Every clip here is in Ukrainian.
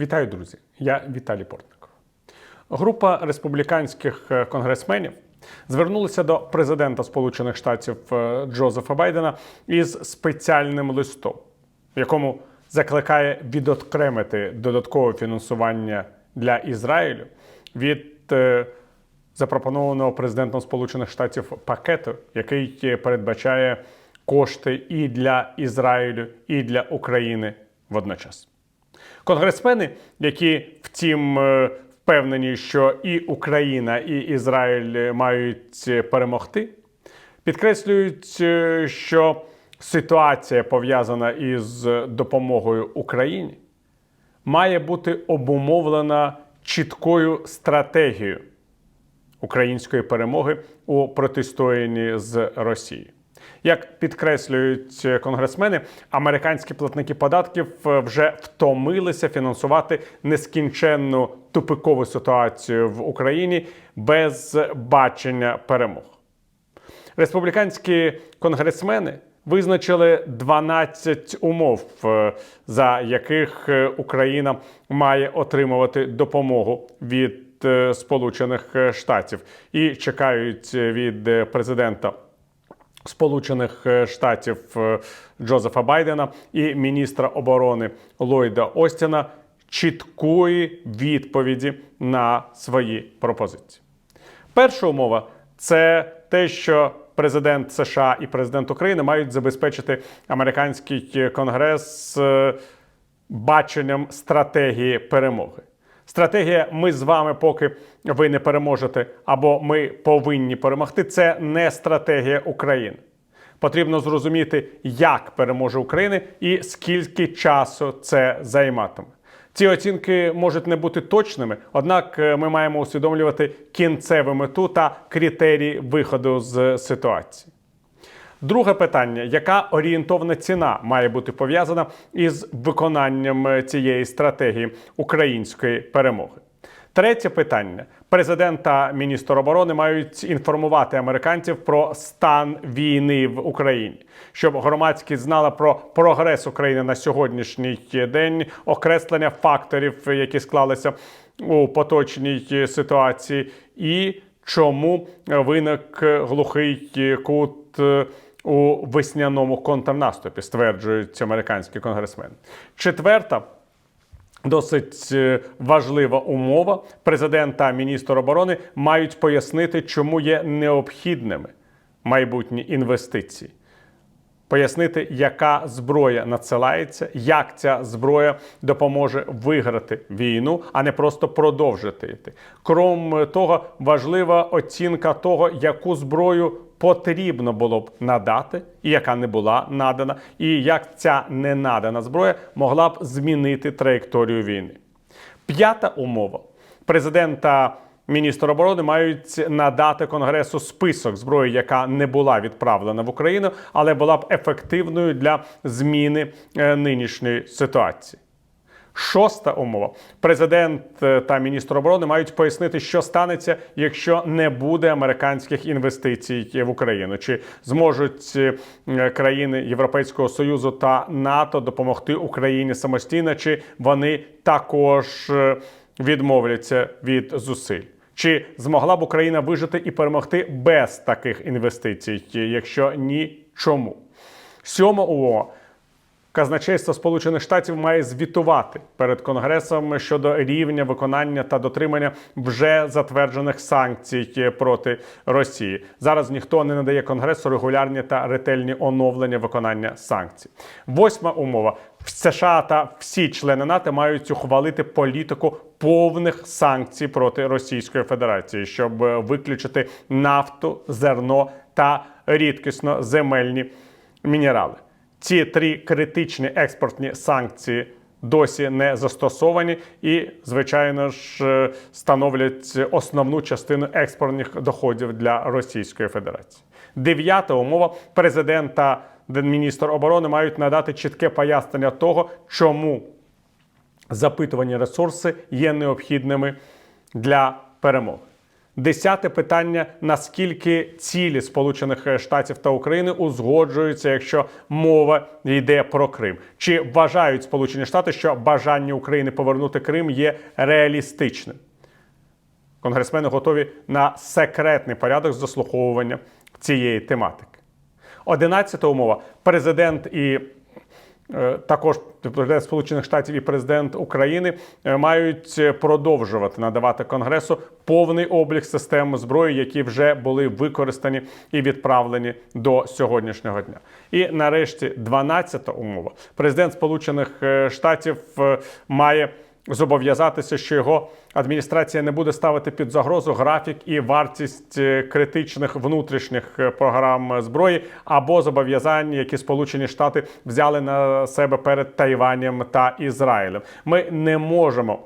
Вітаю, друзі! Я Віталій Портников. Група республіканських е, конгресменів звернулася до президента Сполучених Штатів е, Джозефа Байдена із спеціальним листом, в якому закликає відокремити додаткове фінансування для Ізраїлю від е, запропонованого президентом Сполучених Штатів пакету, який передбачає кошти і для Ізраїлю, і для України водночас. Конгресмени, які втім е, впевнені, що і Україна, і Ізраїль мають перемогти, підкреслюють, е, що ситуація пов'язана із допомогою Україні має бути обумовлена чіткою стратегією української перемоги у протистоянні з Росією. Як підкреслюють конгресмени, американські платники податків е, вже втомилися фінансувати нескінченну тупикову ситуацію в Україні без бачення перемог. Республіканські конгресмени визначили 12 умов, е, за яких е, Україна має отримувати допомогу від е, Сполучених Штатів і чекають від е, президента. Сполучених е, Штатів е, Джозефа Байдена і міністра оборони Ллойда Остіна чіткої відповіді на свої пропозиції. Перша умова це те, що президент США і президент України мають забезпечити американський конгрес е, баченням стратегії перемоги. Стратегія ми з вами, поки ви не переможете, або ми повинні перемогти. Це не стратегія України. Потрібно зрозуміти, як переможе Україна і скільки часу це займатиме. Ці оцінки можуть не бути точними, однак е, ми маємо усвідомлювати кінцеву мету та критерії виходу з ситуації. Друге питання: яка орієнтовна ціна має бути пов'язана із виконанням е, цієї стратегії української перемоги? Третє питання: президент та міністр оборони мають інформувати американців про стан війни в Україні, щоб громадськість знала про прогрес України на сьогоднішній день, окреслення факторів, які склалися у поточній ситуації, і чому виник глухий кут е, у весняному контрнаступі, стверджують американські конгресмени. Четверта. Досить е, важлива умова. Президент та міністр оборони мають пояснити, чому є необхідними майбутні інвестиції. Пояснити, яка зброя надсилається, як ця зброя допоможе виграти війну, а не просто продовжити. Крім того, важлива оцінка того, яку зброю потрібно було б надати, і яка не була надана, і як ця ненадана зброя могла б змінити траєкторію війни. П'ята умова президента. Міністр оборони мають надати конгресу список зброї, яка не була відправлена в Україну, але була б ефективною для зміни е, нинішньої ситуації. Шоста умова: президент е, та міністр оборони мають пояснити, що станеться, якщо не буде американських інвестицій в Україну, чи зможуть е, країни Європейського союзу та НАТО допомогти Україні самостійно, чи вони також е, відмовляться від зусиль. Чи змогла б Україна вижити і перемогти без таких інвестицій? Якщо ні, чому? Сьома умова. Казначейство Сполучених Штатів має звітувати перед Конгресом щодо рівня виконання та дотримання вже затверджених санкцій проти Росії. Зараз ніхто не надає Конгресу регулярні та ретельні оновлення виконання санкцій. Восьма умова: США та всі члени НАТО мають ухвалити політику повних санкцій проти Російської Федерації, щоб виключити нафту, зерно та рідкісно земельні мінерали. Ці три критичні експортні санкції досі не застосовані і, звичайно ж, е, становлять основну частину експортних доходів для Російської Федерації. Дев'ята умова президент та міністр оборони мають надати чітке пояснення того, чому запитувані ресурси є необхідними для перемоги. Десяте питання: наскільки цілі Сполучених Штатів та України узгоджуються, якщо мова йде про Крим? Чи вважають Сполучені Штати, що бажання України повернути Крим є реалістичним? Конгресмени готові на секретний порядок заслуховування цієї тематики. Одинадцята умова: президент і також президент Сполучених Штатів і президент України е, мають продовжувати надавати Конгресу повний облік систем зброї, які вже були використані і відправлені до сьогоднішнього дня. І нарешті, 12-та умова: президент Сполучених е, Штатів е, має зобов'язатися, що його адміністрація не буде ставити під загрозу графік і вартість е, критичних внутрішніх е, програм зброї або зобов'язань, які Сполучені Штати взяли на себе перед Тайванем та Ізраїлем. Ми не можемо.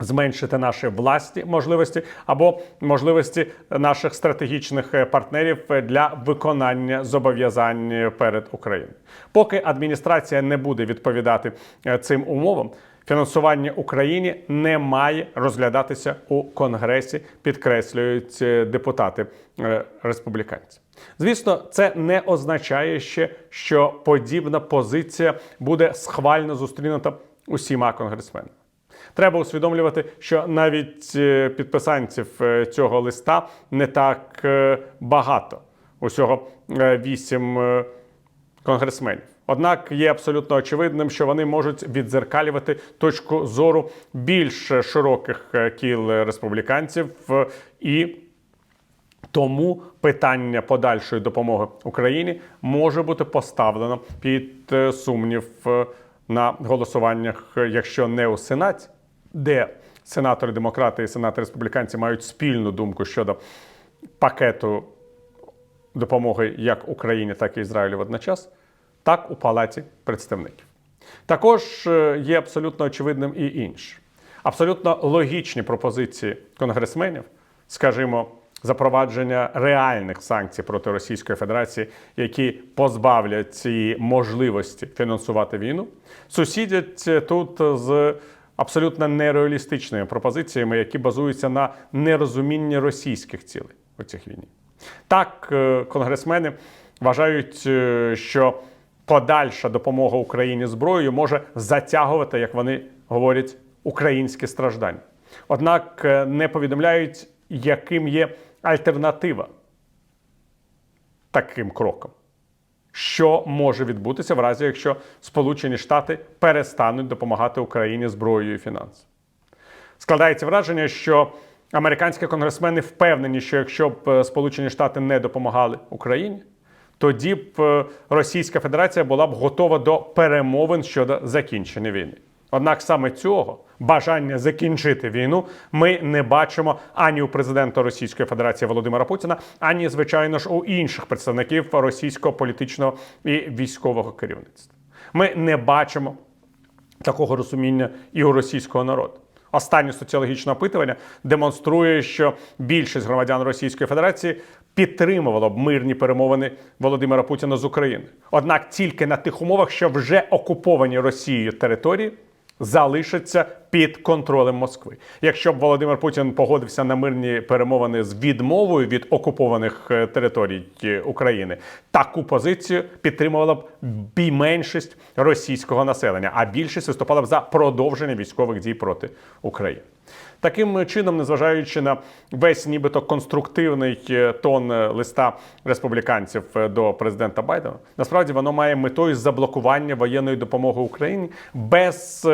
Зменшити наші власні можливості або можливості наших стратегічних е, партнерів для виконання зобов'язань перед Україною. Поки адміністрація не буде відповідати е, цим умовам, фінансування Україні не має розглядатися у Конгресі, підкреслюють е, депутати е, республіканці. Звісно, це не означає ще, що подібна позиція буде схвально зустрінута усіма конгресменами. Треба усвідомлювати, що навіть е, підписанців цього листа не так багато. Усього вісім конгресменів. Однак є абсолютно очевидним, що вони можуть відзеркалювати точку зору більш широких е, кіл республіканців е, і тому питання подальшої допомоги Україні може бути поставлено під е, сумнів на голосуваннях, якщо не у Сенаті, де сенатори демократи і сенатори республіканці мають спільну думку щодо пакету допомоги як Україні, так і Ізраїлю водночас, так у Палаті представників. Також е, є абсолютно очевидним і інше. Абсолютно логічні пропозиції конгресменів, скажімо, запровадження реальних санкцій проти Російської Федерації, які позбавлять цієї можливості фінансувати війну, сусідять е, тут з абсолютно нереалістичними пропозиціями, які базуються на нерозумінні російських цілей у цих війні. Так, е, конгресмени вважають, е, що подальша допомога Україні зброєю може затягувати, як вони говорять, українські страждання. Однак е, не повідомляють, яким є альтернатива таким кроком. Що може відбутися в разі, якщо Сполучені Штати перестануть допомагати Україні зброєю і фінансами? Складається враження, що американські конгресмени впевнені, що якщо б е, Сполучені Штати не допомагали Україні, тоді б е, Російська Федерація була б готова до перемовин щодо закінчення війни. Однак саме цього бажання закінчити війну ми не бачимо ані у президента Російської Федерації Володимира Путіна, ані, звичайно ж, у інших представників російського політичного і військового керівництва. Ми не бачимо такого розуміння і у російського народу. Останнє соціологічне опитування демонструє, що більшість громадян Російської Федерації підтримувало б мирні перемовини Володимира Путіна з України. Однак тільки на тих умовах, що вже окуповані Росією території залишаться під контролем Москви. Якщо б Володимир Путін погодився на мирні перемовини з відмовою від окупованих е, територій е, України, таку позицію підтримувала б бійменшість російського населення, а більшість виступала б за продовження військових дій проти України. Таким чином, незважаючи на весь нібито конструктивний е, тон листа республіканців до президента Байдена, насправді воно має метою заблокування воєнної допомоги Україні без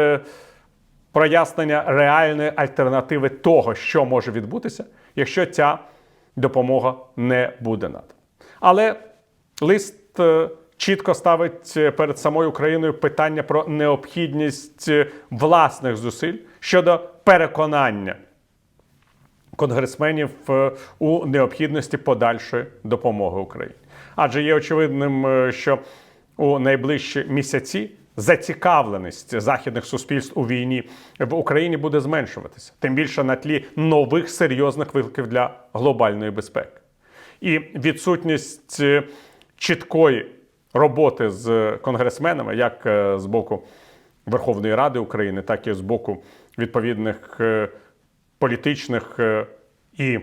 прояснення реальної альтернативи того, що може відбутися, якщо ця допомога не буде надана. Але лист е, чітко ставить е, перед самою Україною питання про необхідність е, власних зусиль щодо переконання конгресменів у необхідності подальшої допомоги Україні. Адже є очевидним, що у найближчі місяці зацікавленість західних суспільств у війні в Україні буде зменшуватися, тим більше на тлі нових серйозних викликів для глобальної безпеки. І відсутність е, чіткої роботи з конгресменами, як е, з боку Верховної Ради України, так і з боку відповідних е, політичних і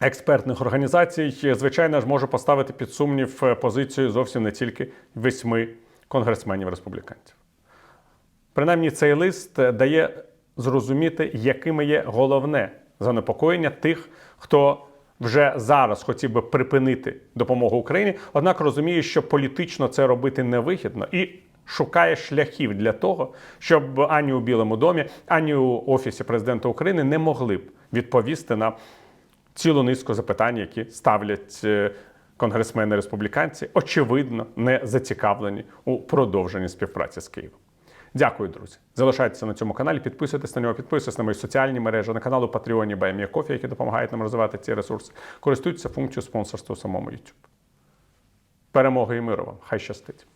експертних організацій, звичайно ж, може поставити під сумнів позицію зовсім не тільки восьми конгресменів республіканців. Принаймні, цей лист е, дає зрозуміти, якими є головне занепокоєння тих, хто вже зараз хотів би припинити допомогу Україні, однак розуміє, що політично це робити невигідно і шукає шляхів для того, щоб ані у Білому домі, ані у Офісі президента України не могли б відповісти на цілу низку запитань, які ставлять е, конгресмени республіканці, очевидно, не зацікавлені у продовженні співпраці з Києвом. Дякую, друзі. Залишайтеся на цьому каналі, підписуйтесь на нього, підписуйтесь на мої соціальні мережі, на канал у Патреоні Баймія Кофі, які допомагають нам розвивати ці ресурси. Користуйтеся функцією спонсорства у самому YouTube. Перемоги і миру вам! Хай щастить!